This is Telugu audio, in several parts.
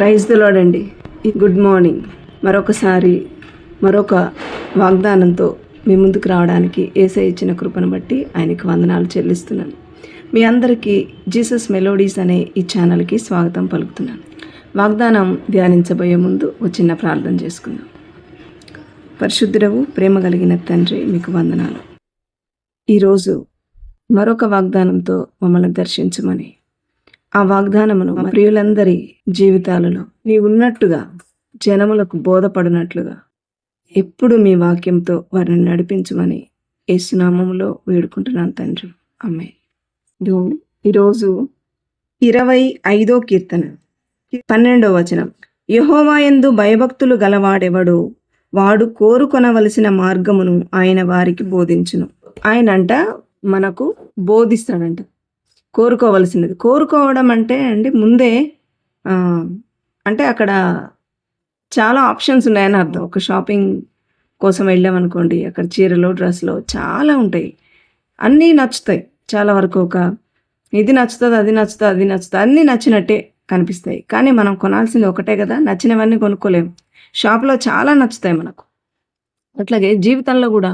Praise దులోడండి good morning. మరొకసారి మరొక వాగ్దానంతో మీ ముందుకు రావడానికి ఏసై ఇచ్చిన కృపను బట్టి ఆయనకు వందనాలు చెల్లిస్తున్నాను. మీ అందరికీ జీసస్ మెలోడీస్ అనే ఈ ఛానల్కి స్వాగతం పలుకుతున్నాను. వాగ్దానం ధ్యానించబోయే ముందు ఒక చిన్న ప్రార్థన చేసుకుందాం. పరిశుద్ధుడవు ప్రేమ కలిగిన తండ్రి మీకు వందనాలు. ఈరోజు మరొక వాగ్దానంతో మమ్మల్ని దర్శించమని ఆ వాగ్దానమును ప్రియులందరి జీవితాలలో నీ ఉన్నట్టుగా జనములకు బోధపడినట్లుగా ఎప్పుడు మీ వాక్యంతో వారిని నడిపించమని యేసునామములో వేడుకుంటున్నాను తండ్రి. అమ్మే దేవుని ఈరోజు ఇరవై ఐదో కీర్తన పన్నెండో వచనం. యహోవాయందు భయభక్తులు గలవాడెవడు వాడు కోరుకొనవలసిన మార్గమును ఆయన వారికి బోధించును. ఆయన అంట మనకు బోధిస్తాడంట. కోరుకోవలసినది. కోరుకోవడం అంటే అండి ముందే అంటే అక్కడ చాలా ఆప్షన్స్ ఉన్నాయని అర్థం. ఒక షాపింగ్ కోసం వెళ్ళామనుకోండి అక్కడ చీరలు డ్రెస్సులు చాలా ఉంటాయి. అన్నీ నచ్చుతాయి. చాలా వరకు ఒక ఇది నచ్చుతుంది అది నచ్చుతుంది అది నచ్చుతుంది అన్నీ నచ్చినట్టే కనిపిస్తాయి. కానీ మనం కొనాల్సింది ఒకటే కదా నచ్చినవన్నీ కొనుక్కోలేము షాప్లో చాలా నచ్చుతాయి మనకు. అట్లాగే జీవితంలో కూడా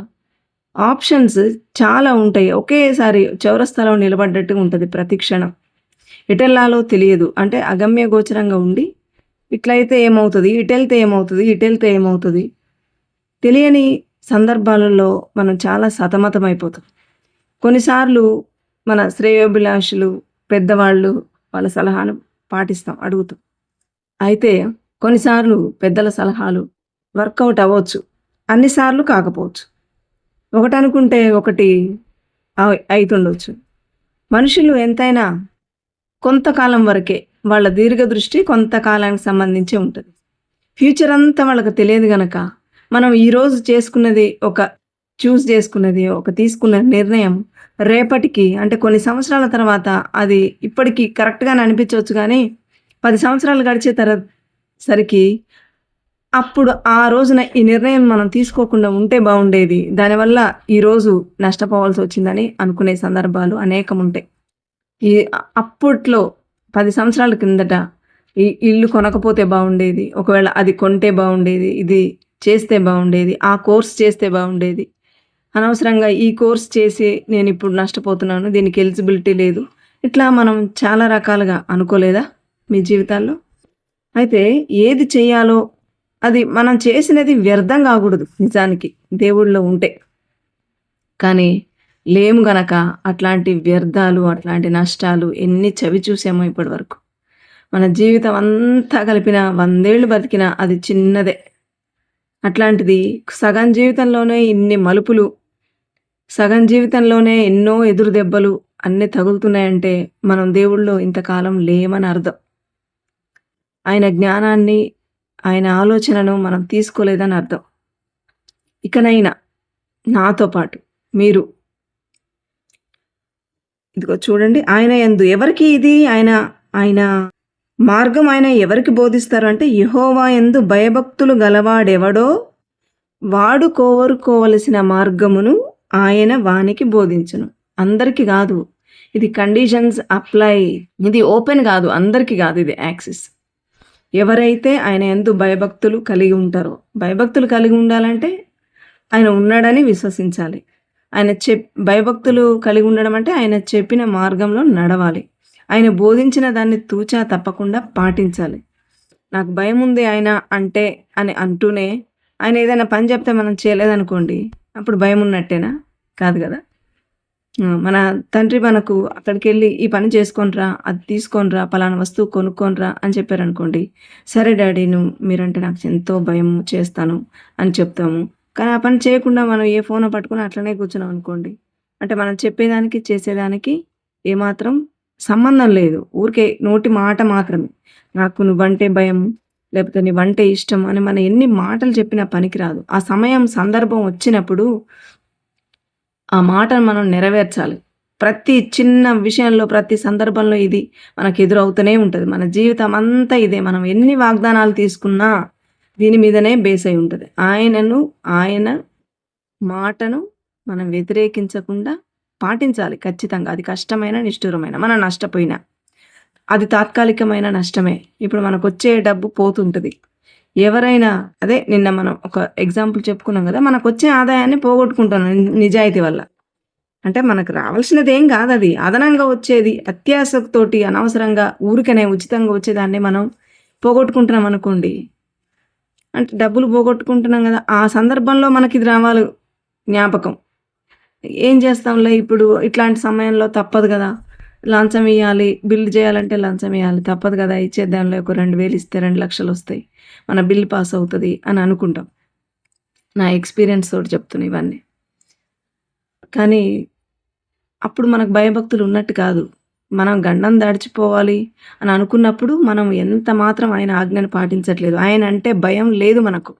ఆప్షన్స్ చాలా ఉంటాయి. ఒకేసారి చౌరస్తాలో నిలబడ్డట్టు ఉంటుంది ప్రతి క్షణం. ఎటెల్లాలో తెలియదు. అంటే అగమ్య గోచరంగా ఉండి ఇట్లయితే ఏమవుతుంది? ఇటెళ్తే ఏమవుతుంది? ఇటెళ్తే ఏమవుతుంది? తెలియని సందర్భాలలో మనం చాలా సతమతమైపోతాం. కొన్నిసార్లు మన శ్రేయోభిలాషులు పెద్దవాళ్ళు వాళ్ళ సలహాను పాటిస్తాం అడుగుతాం. అయితే కొన్నిసార్లు పెద్దల సలహాలు వర్కౌట్ అవ్వచ్చు. అన్నిసార్లు కాకపోవచ్చు. ఒకటి అనుకుంటే ఒకటి అవుతుండొచ్చు మనుషులు ఎంతైనా కొంతకాలం వరకే వాళ్ళ దీర్ఘ దృష్టి కొంతకాలానికి సంబంధించి ఉంటుంది. ఫ్యూచర్ అంతా వాళ్ళకి తెలియదు గనక మనం ఈరోజు చేసుకున్నది ఒక చూస్ చేసుకున్నది ఒక తీసుకున్న నిర్ణయం రేపటికి అంటే కొన్ని సంవత్సరాల తర్వాత అది ఇప్పటికీ కరెక్ట్గానే అనిపించవచ్చు కానీ పది సంవత్సరాలు గడిచే తర సరికి అప్పుడు ఆ రోజున ఈ నిర్ణయం మనం తీసుకోకుండా ఉంటే బాగుండేది. దానివల్ల ఈరోజు నష్టపోవాల్సి వచ్చిందని అనుకునే సందర్భాలు అనేకం ఉంటాయి. ఈ అప్పట్లో పది సంవత్సరాల కిందట ఈ ఇల్లు కొనకపోతే బాగుండేది. ఒకవేళ అది కొంటే బాగుండేది. ఇది చేస్తే బాగుండేది. ఆ కోర్స్ చేస్తే బాగుండేది. అనవసరంగా ఈ కోర్స్ చేసి నేను ఇప్పుడు నష్టపోతున్నాను. దీనికి ఎలిజిబిలిటీ లేదు. ఇట్లా మనం చాలా రకాలుగా అనుకోలేదా మీ జీవితాల్లో? అయితే ఏది చేయాలో అది మనం చేసినది వ్యర్థం కాకూడదు నిజానికి దేవుళ్ళో ఉంటే. కానీ లేము గనక అట్లాంటి వ్యర్థాలు అట్లాంటి నష్టాలు ఎన్ని చవి చూసామో ఇప్పటి వరకు మన జీవితం అంతా కలిపిన వందేళ్ళు బతికినా అది చిన్నదే. అట్లాంటిది సగం జీవితంలోనే ఇన్ని మలుపులు సగం జీవితంలోనే ఎన్నో ఎదురు దెబ్బలు అన్నీ తగులుతున్నాయంటే మనం దేవుళ్ళో ఇంతకాలం లేమని అర్థం. ఆయన జ్ఞానాన్ని ఆయన ఆలోచనను మనం తీసుకోలేదని అర్థం. ఇకనైనా నాతో పాటు మీరు. ఇదిగో చూడండి ఆయన ఎందు ఎవరికి ఇది? ఆయన ఆయన మార్గం ఆయన ఎవరికి బోధిస్తారు? అంటే యహోవా ఎందు భయభక్తులు గలవాడెవడో వాడు కోరుకోవలసిన మార్గమును ఆయన వానికి బోధించను. అందరికి కాదు. ఇది కండిషన్స్ అప్లై ఇది ఓపెన్ కాదు. అందరికి కాదు ఇది యాక్సిస్. ఎవరైతే ఆయన ఎందు భయభక్తులు కలిగి ఉంటారో భయభక్తులు కలిగి ఉండాలంటే ఆయన ఉన్నాడని విశ్వసించాలి. ఆయన చెప్ భయభక్తులు కలిగి ఉండడం అంటే ఆయన చెప్పిన మార్గంలో నడవాలి. ఆయన బోధించిన దాన్ని తూచా తప్పకుండా పాటించాలి. నాకు భయం ఉంది ఆయన అంటే అని అంటూనే ఆయన ఏదైనా పని చెప్తే మనం చేయలేదనుకోండి అప్పుడు భయం ఉన్నట్టేనా? కాదు కదా. మన తండ్రి మనకు అక్కడికి వెళ్ళి ఈ పని చేసుకోనరా అది తీసుకోనరా పలానా వస్తువు కొనుక్కోనరా అని చెప్పారనుకోండి సరే డాడీ నువ్వు మీరంటే నాకు ఎంతో భయం చేస్తాను అని చెప్తాము. కానీ ఆ పని చేయకుండా మనం ఏ ఫోన్ పట్టుకుని అట్లనే కూర్చున్నాం అనుకోండి అంటే మనం చెప్పేదానికి చేసేదానికి ఏమాత్రం సంబంధం లేదు. ఊరికే నోటి మాట మాత్రమే. నాకు నువ్వంటే భయం లేకపోతే నీవంటే ఇష్టం అని మనం ఎన్ని మాటలు చెప్పినా పనికిరాదు. ఆ సమయం సందర్భం వచ్చినప్పుడు ఆ మాటను మనం నెరవేర్చాలి. ప్రతి చిన్న విషయంలో ప్రతి సందర్భంలో ఇది మనకు ఎదురవుతూనే ఉంటుంది. మన జీవితం అంతా ఇదే. మనం ఎన్ని వాగ్దానాలు తీసుకున్నా దీని మీదనే బేస్ అయి ఉంటుంది. ఆయనను ఆయన మాటను మనం వ్యతిరేకించకుండా పాటించాలి ఖచ్చితంగా. అది కష్టమైన నిష్ఠూరమైన మనం నష్టపోయినా. అది తాత్కాలికమైన నష్టమే. ఇప్పుడు మనకు వచ్చే డబ్బు పోతుంటుంది. ఎవరైనా అదే నిన్న మనం ఒక ఎగ్జాంపుల్ చెప్పుకున్నాం కదా మనకు వచ్చే ఆదాయాన్ని పోగొట్టుకుంటాం నిజాయితీ వల్ల. అంటే మనకు రావాల్సినది ఏం కాదు అది. అదనంగా వచ్చేది అత్యాసతోటి అనవసరంగా ఊరికనే ఉచితంగా వచ్చేదాన్ని మనం పోగొట్టుకుంటున్నాం అనుకోండి. అంటే డబ్బులు పోగొట్టుకుంటున్నాం కదా ఆ సందర్భంలో మనకి ఇది రావాలి జ్ఞాపకం. ఏం చేస్తాంలే ఇప్పుడు ఇట్లాంటి సమయంలో తప్పదు కదా. లంచం ఇవ్వాలి బిల్లు చేయాలంటే లంచం ఇవ్వాలి తప్పదు కదా ఇచ్చేద్దాంలో ఒక రెండు వేలు ఇస్తే రెండు లక్షలు వస్తాయి. మన బిల్ పాస్ అవుతుంది అని అనుకుంటాం. నా ఎక్స్పీరియన్స్ తోటి చెప్తున్నా ఇవన్నీ. కానీ అప్పుడు మనకు భయభక్తులు ఉన్నట్టు కాదు. మనం గండం దాడిచిపోవాలి అని అనుకున్నప్పుడు మనం ఎంత మాత్రం ఆయన ఆజ్ఞను పాటించట్లేదు. ఆయన అంటే భయం లేదు మనకు.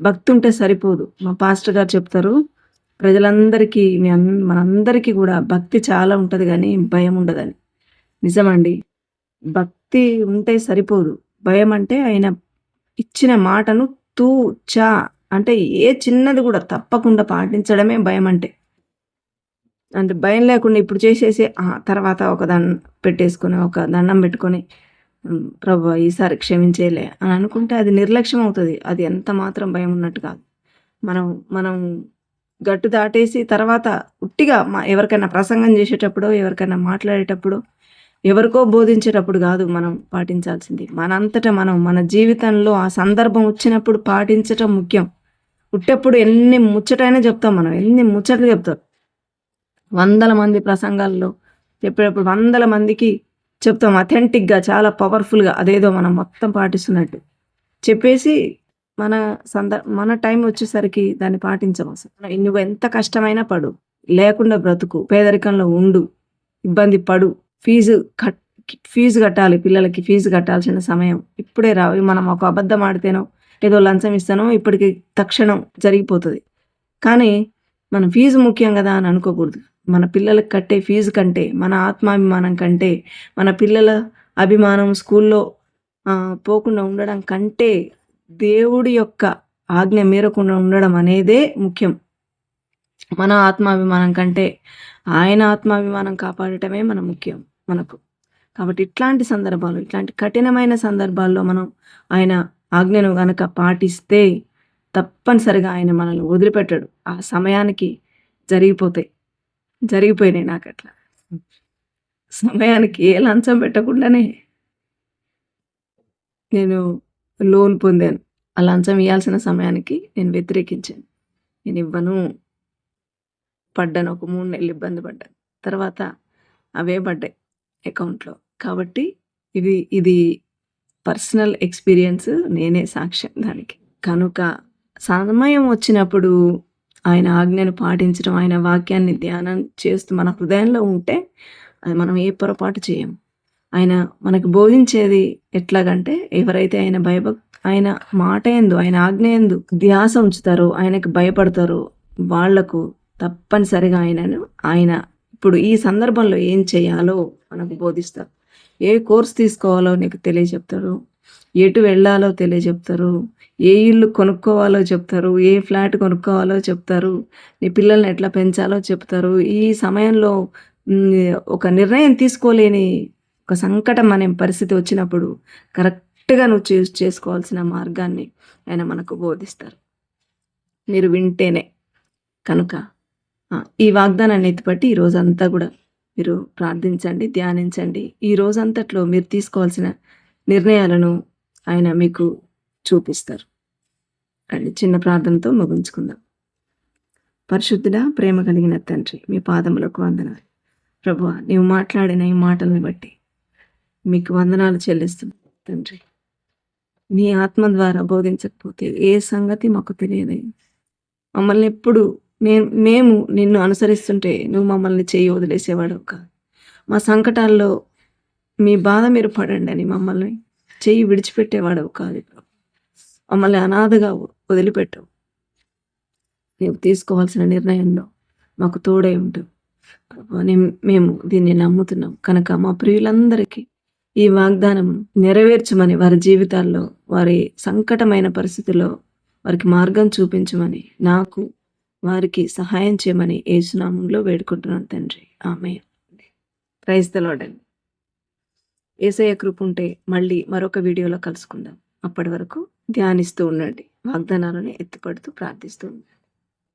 భక్తుంటే సరిపోదు. మా పాస్టర్ గారు చెప్తారు ప్రజలందరికీ మీ అన్ మనందరికీ కూడా భక్తి చాలా ఉంటుంది కానీ భయం ఉండదని. నిజమండి. భక్తి ఉంటే సరిపోదు. భయం అంటే ఆయన ఇచ్చిన మాటను తూ చా అంటే ఏ చిన్నది కూడా తప్పకుండా పాటించడమే భయం అంటే. అంటే భయం లేకుండా ఇప్పుడు చేసేసి తర్వాత ఒక దండం పెట్టేసుకొని ఒక దండం పెట్టుకొని ప్రభు ఈసారి క్షమించేలే అని అనుకుంటే అది నిర్లక్ష్యం అవుతుంది. అది ఎంత మాత్రం భయం ఉన్నట్టు కాదు. మనం మనం గట్టు దాటేసి తర్వాత ఉట్టిగా మా ఎవరికైనా ప్రసంగం చేసేటప్పుడు ఎవరికైనా మాట్లాడేటప్పుడు ఎవరికో బోధించేటప్పుడు కాదు మనం పాటించాల్సింది. మనంతటా మనం మన జీవితంలో ఆ సందర్భం వచ్చినప్పుడు పాటించటం ముఖ్యం. ఉట్టేప్పుడు ఎన్ని ముచ్చటైనా చెప్తాం మనం ఎన్ని ముచ్చట్లు చెప్తాం. వందల మంది ప్రసంగాల్లో చెప్పేటప్పుడు వందల మందికి చెప్తాం అథెంటిక్గా చాలా పవర్ఫుల్గా అదేదో మనం మొత్తం పాటిస్తున్నట్టు. చెప్పేసి మన సంద మన టైం వచ్చేసరికి దాన్ని పాటించము అసలు. నువ్వు ఎంత కష్టమైనా పడు. లేకుండా బ్రతుకు. పేదరికంలో ఉండు. ఇబ్బంది పడు. ఫీజు కట్ ఫీజు కట్టాలి. పిల్లలకి ఫీజు కట్టాల్సిన సమయం ఇప్పుడే రావు. మనం ఒక అబద్ధం ఆడితేనో ఏదో లంచం ఇస్తానో ఇప్పటికి తక్షణం జరిగిపోతుంది. కానీ మనం ఫీజు ముఖ్యం కదా అని అనుకోకూడదు. మన పిల్లలకు కట్టే ఫీజు కంటే మన ఆత్మాభిమానం కంటే మన పిల్లల అభిమానం స్కూల్లో పోకుండా ఉండడం కంటే దేవుడి యొక్క ఆజ్ఞ మీరకుండా ఉండడం అనేదే ముఖ్యం. మన ఆత్మాభిమానం కంటే ఆయన ఆత్మాభిమానం కాపాడటమే మన ముఖ్యం మనకు. కాబట్టి ఇట్లాంటి సందర్భాలు ఇట్లాంటి కఠినమైన సందర్భాల్లో మనం ఆయన ఆజ్ఞను గనక పాటిస్తే తప్పనిసరిగా ఆయన మనల్ని వదిలిపెట్టాడు. ఆ సమయానికి జరిగిపోతాయి. జరిగిపోయినాయి నాకు అట్లా. సమయానికి ఏ లంచం పెట్టకుండానే నేను లోన్ పొందాను. ఆ లంచం ఇవ్వాల్సిన సమయానికి నేను వ్యతిరేకించాను. నేను ఇవ్వను. పడ్డాను. ఒక మూడు నెలలు ఇబ్బంది పడ్డాను. తర్వాత అవే పడ్డాయి అకౌంట్లో. కాబట్టి ఇది ఇది పర్సనల్ ఎక్స్పీరియన్స్ నేనే సాక్ష్యం దానికి. కనుక సమయం వచ్చినప్పుడు ఆయన ఆజ్ఞను పాటించడం ఆయన వాక్యాన్ని ధ్యానం చేస్తూ మన హృదయంలో ఉంటే అది మనం ఏ పొరపాటు చేయము. ఆయన మనకు బోధించేది ఎట్లాగంటే ఎవరైతే ఆయన భయభక్ ఆయన మాట ఎందు ఆయన ఆజ్ఞ ఎందు ధ్యాస ఉంచుతారో ఆయనకు భయపడతారో వాళ్ళకు తప్పనిసరిగా ఆయనను ఆయన ఇప్పుడు ఈ సందర్భంలో ఏం చేయాలో మనకు బోధిస్తారు. ఏ కోర్స్ తీసుకోవాలో నీకు తెలియజెప్తారు? ఎటు వెళ్ళాలో తెలియజెప్తారు? ఏ ఇల్లు కొనుక్కోవాలో చెప్తారు? ఏ ఫ్లాట్ కొనుక్కోవాలో చెప్తారు? నీ పిల్లల్ని ఎట్లా పెంచాలో చెప్తారు? ఈ సమయంలో ఒక నిర్ణయం తీసుకోలేని ఒక సంకటం అనే పరిస్థితి వచ్చినప్పుడు కరెక్ట్గా నువ్వు చూస్ చేసుకోవాల్సిన మార్గాన్ని ఆయన మనకు బోధిస్తారు. మీరు వింటేనే. కనుక ఈ వాగ్దానాన్ని ఎత్తిపట్టి ఈ రోజంతా కూడా మీరు ప్రార్థించండి ధ్యానించండి. ఈ రోజంతట్లో మీరు తీసుకోవాల్సిన నిర్ణయాలను ఆయన మీకు చూపిస్తారు. అండి చిన్న ప్రార్థనతో ముగించుకుందాం. పరిశుద్ధుడ ప్రేమ కలిగిన తండ్రి మీ పాదములకు వందనాలు. ప్రభు నీవు మాట్లాడిన ఈ మాటలను బట్టి మీకు వందనాలు చెల్లిస్తున్నాను తండ్రి. నీ ఆత్మ ద్వారా బోధించకపోతే ఏ సంగతి మాకు తెలియదు. మమ్మల్ని ఎప్పుడు నేను మేము నిన్ను అనుసరిస్తుంటే నువ్వు మమ్మల్ని చేయి వదిలేసేవాడు కాదు. మా సంకటాల్లో మీ బాధ మీరు పడండి అని మమ్మల్ని చెయ్యి విడిచిపెట్టేవాడు కాదు మమ్మల్ని అనాథగా వదిలిపెట్టవు. నీవు తీసుకోవాల్సిన నిర్ణయంలో మాకు తోడై ఉంటావు అని మేము దీన్ని నమ్ముతున్నాం. కనుక మా ప్రియులందరికీ ఈ వాగ్దానం నెరవేర్చమని వారి జీవితాల్లో వారి సంకటమైన పరిస్థితుల్లో వారికి మార్గం చూపించమని నాకు వారికి సహాయం చేయమని ఏసునామంలో వేడుకుంటున్నాను తండ్రి. ఆమె ప్రైజ్ ద ఏసయ్య కృప ఉంటే మళ్ళీ మరొక వీడియోలో కలుసుకుందాం. అప్పటి వరకు ధ్యానిస్తూ ఉండండి. వాగ్దానాలను ఎత్తిపడుతూ ప్రార్థిస్తూ ఉండండి.